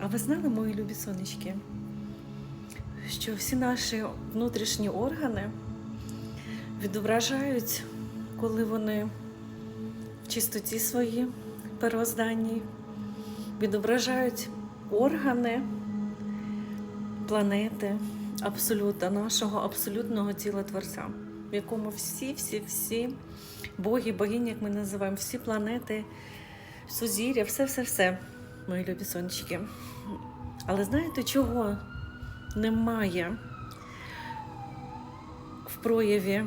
А ви знали, мої любі сонечки, що всі наші внутрішні органи відображають, коли вони в чистоті своїй первозданній, відображають органи планети, абсолюта, нашого абсолютного тіла Творця, в якому всі, всі, всі боги, богині, як ми називаємо, всі планети, сузір'я, все-все-все, мої любі сонечки. Але знаєте, чого немає в прояві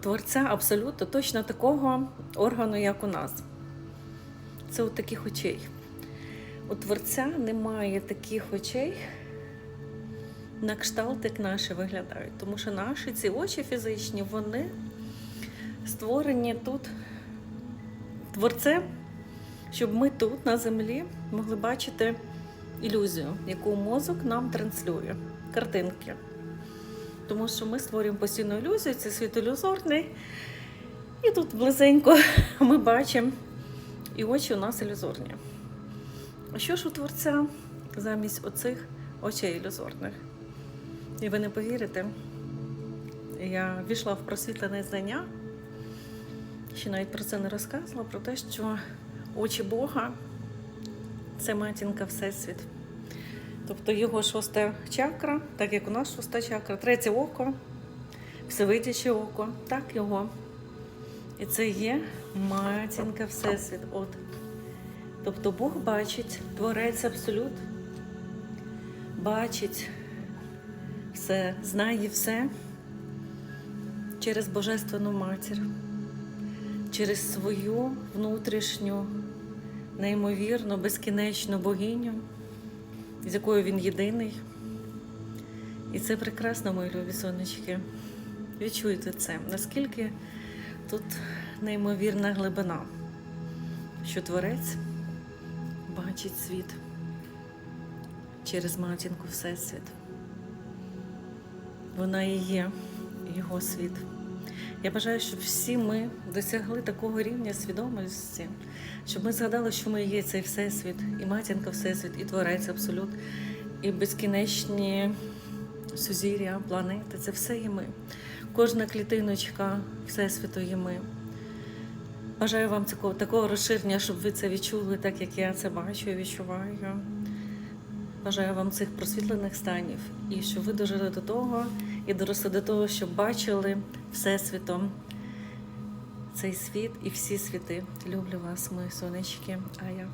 творця абсолютно точно такого органу, як у нас? Це от таких очей. У творця немає таких очей, на кшталт, як наші виглядають. Тому що наші ці очі фізичні, вони створені тут творцем, щоб ми тут, на землі, могли бачити ілюзію, яку мозок нам транслює, картинки. Тому що ми створюємо постійну ілюзію, це світ ілюзорний. І тут близенько ми бачимо, і очі у нас ілюзорні. А що ж у творця замість оцих очей ілюзорних? І ви не повірите, я війшла в просвітлене знання, ще навіть про це не розказувала, про те, що очі Бога це матінка Всесвіт. Тобто його шоста чакра, так як у нас шоста чакра, третє око, всевидяче око, так його. І це є матінка Всесвіт. От. Тобто Бог бачить, творець абсолют, бачить все, знає все через Божественну матір, через свою внутрішню, неймовірну, безкінечну богиню, з якою він єдиний. І це прекрасно, мої любі сонечки. Відчуйте це, наскільки тут неймовірна глибина, що творець бачить світ через матінку Всесвіт. Вона і є його світ. Я бажаю, щоб всі ми досягли такого рівня свідомості, щоб ми згадали, що ми є цей Всесвіт, і матінка Всесвіт, і Творець Абсолют, і безкінечні сузір'я, планети це все є ми. Кожна клітиночка Всесвіту є ми. Бажаю вам такого, такого розширення, щоб ви це відчули, так як я це бачу і відчуваю. Бажаю вам цих просвітлених станів і щоб ви дожили до того і доросли до того, щоб бачили Всесвітом цей світ і всі світи. Люблю вас, мої сонечки. А я.